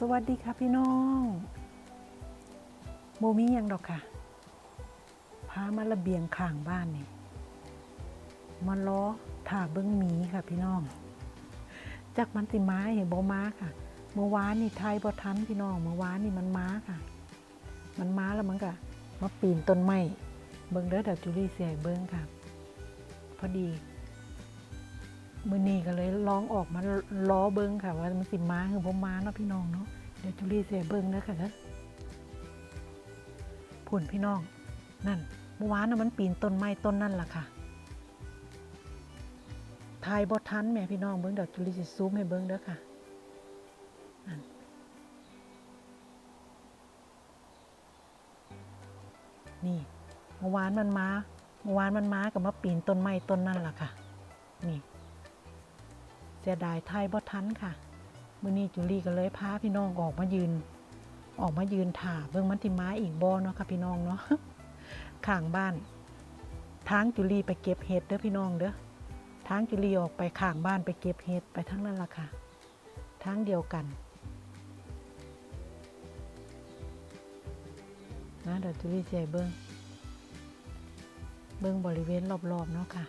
สวัสดีค่ะพี่น้องโมมีหยังดอกค่ะ พามาระเบียงข้างบ้านนี่มาล้อถ่าเบิ้งหมีค่ะพี่น้อง จากมันติม้าเห็นบ่ม้าค่ะ เมื่อวานนี่ไทยบ่ทันพี่น้อง เมื่อวานนี่มันม้าค่ะ มันม้าแล้วมันก็มาปีนต้นไม้เบิ้งเด้อเดี๋ยวจูลี่เสียเบิ้งค่ะ พอดี มือนี้ก็เลยลองออกมาล้อเบิ้งค่ะ ว่ามันสิม้าหรือบ่ม้าเนาะพี่น้องเนาะเดี๋ยวจูลี่เสียเบิ้งเด้อค่ะเด้อผุ่นพี่น้อง นั่นเมื่อวานน่ะมันปีนต้นไม้ต้นนั่นล่ะค่ะทายบ่ทันแหม่พี่น้องเบิ้งเดี๋ยวจูลี่สิซูมให้เบิ้งเด้อค่ะนั่นนี่เมื่อวานมันมาเมื่อวานมันมากับมาปีนต้นไม้ต้นนั่นล่ะค่ะ นี่ เสียดายไทยบ่ทันค่ะมื้อนี้จุลี่ก็เลยพาพี่น้องออกมายืน ออกมายืนถ่าเบิ่งมันติม้าอีกบ่เนาะค่ะพี่น้องเนาะข้างบ้านทางจุลีไปเก็บเห็ดเด้อพี่น้องเด้อทางจุลีออกไปข้างบ้านไปเก็บเห็ดไปทั้งนั้นล่ะค่ะทางเดียวกันนะเดี๋ยวจุลีสิให้เบิ่งเบิ่งบริเวณรอบๆเนาะค่ะ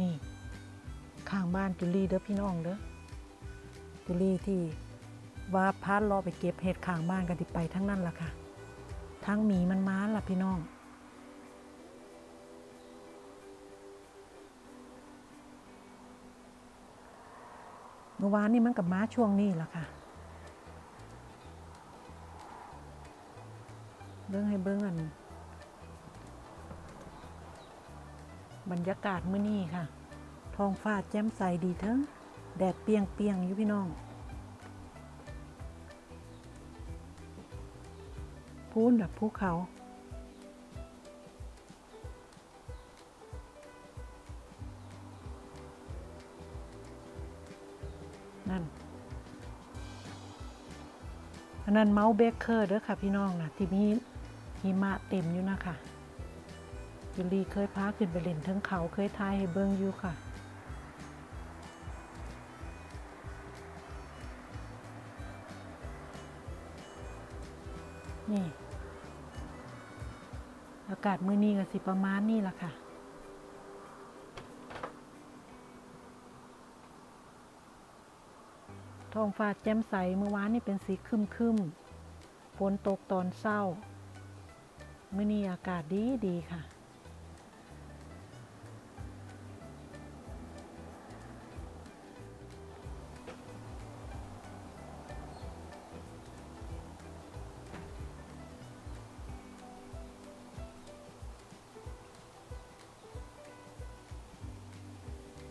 นี่ข้างบ้านจุลีเด้อพี่น้องเด้อจุลีที่ว่าพาดรอไปเก็บเห็ดข้างบ้านกันที่ไปทั้งนั้นล่ะค่ะ ทั้งหมีมันม้าล่ะพี่น้องเมื่อวานนี่มันกับม้าช่วงนี้ล่ะค่ะเบิ้งให้เบิ้งอัน บรรยากาศมื้อนี้ค่ะท้องฟ้าแจ่มใสดีเทั้งแดดเปียงเปียงๆอยู่พี่น้องพูนแบบภูเขา นั่น อันนั้นเมาส์เบเกอร์เด้อค่ะพี่น้องนะที่มีหิมะเต็มอยู่นะคะ ยูรีเคยพาขึ้นไปเล่นทั้งเขาเคยทายให้เบิ้งอยู่ค่ะนี่ อากาศมื้อนี้ก็สิประมาณนี้ล่ะค่ะ ท้องฟ้าแจ่มใสเมื่อวานนี่เป็นสีคึมคึมๆฝนตกตอนเศร้า มื้อนี้อากาศดีดีค่ะ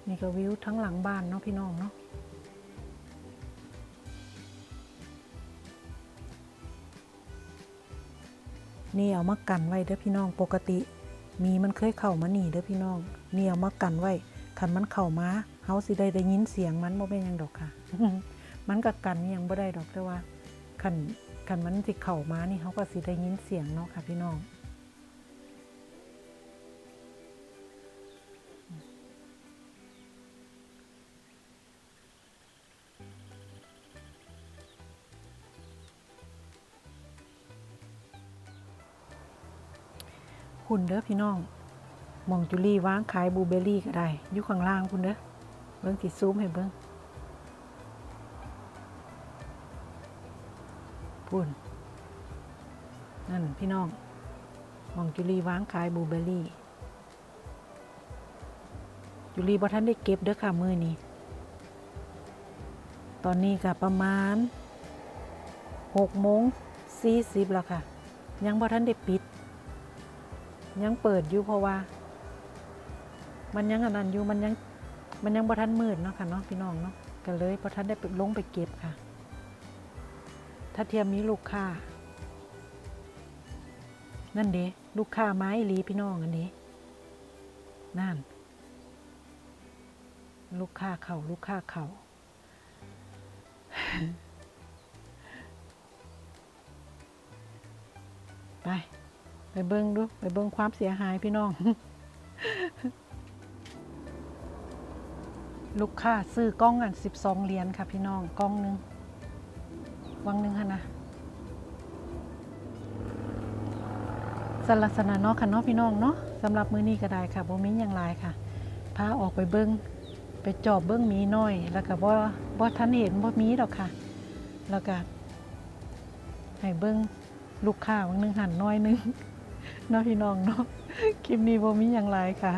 นี่ก็วิวทั้งหลังบ้านเนาะพี่น้องเนาะนี่เอามากันไว้เด้อพี่น้องปกติ มีมันเคยเข้ามาหนีเด้อพี่น้องนี่เอามากันไว้คันมันเข้ามาเฮาสิได้ได้ยินเสียงมันบ่เป็นยังดอกค่ะ มันก็กันยังบ่ได้ดอกแต่ว่าคันคันมันสิเข้ามานี่เฮาก็สิได้ยินเสียงเนาะค่ะพี่น้อง คุณเด้อพี่น้องมองจุลี่วางขายบูเบอร์รี่ก็ได้อยู่ข้างล่างคุณเด้อเบิ้งสิซูมให้เบิ้งพุ่นนั่นพี่น้องมองจุลี่วางขายบูเบอร์รี่จุลี่บ่ทันได้เก็บเด้อค่ะมือนี้ ตอนนี้ก็ประมาณหกโมงสี่สิบแล้วค่ะ ยังบ่ทันได้ปิด ยังเปิดอยู่เพราะว่า มันยังอันนั้นอยู่มันยังมันยังบ่ทันมืดเนาะค่ะเนาะพี่น้องเนาะก็เลยบ่ทันได้ลงไปเก็บค่ะ ถ้าเทียมมีลูกค้านั่นเด้ลูกค้าไม้ลีพี่น้องอันนี้นั่น ลูกค้าเขาลูกค้าเขาไป เบิ้งดูไปเบิ้งความเสียหายพี่น้อง ลูกค้าซื้อกล้องอัน12เหรียญค่ะพี่น้องกล้องหนึงวังหนึงค่ะนะสลักษณะเนาะค่ะเนาะพี่น้องเนาะสำหรับมื้อนี้ก็ได้ค่ะบ่มีหยังหลายค่ะพาออกไปเบิ่งไปจอบเบิ่งมีน้อย แล้วก็บ่บ่ทันเห็นบ่มีดอกค่ะ แล้วก็ให้เบิ่งลูกค้าวังหนึงหันน้อยหนึง นาะพี่น้องเนาะคลิปนี้บ่มีหยังหลายค่ะ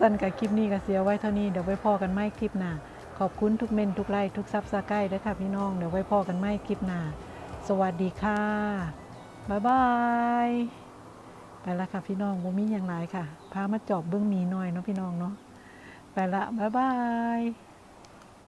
ตันกับคลิปนี้ก็เสียไว้เท่านี้เดี๋ยวไว้พอกันไม่คลิปหน้าขอบคุณทุกเมนทุกไลค์ทุกซับสไครต์ด้วยค่ะพี่น้องเดี๋ยวไว้พอกันไม่คลิปหน้าสวัสดีค่ะบ๊ายบายไปล้วค่ะพี่น้องบ่มีอย่างไรค่ะพามาจอบเบื้องมีหน่อยเนาะพี่น้องเนาะไปละบ๊ายบาย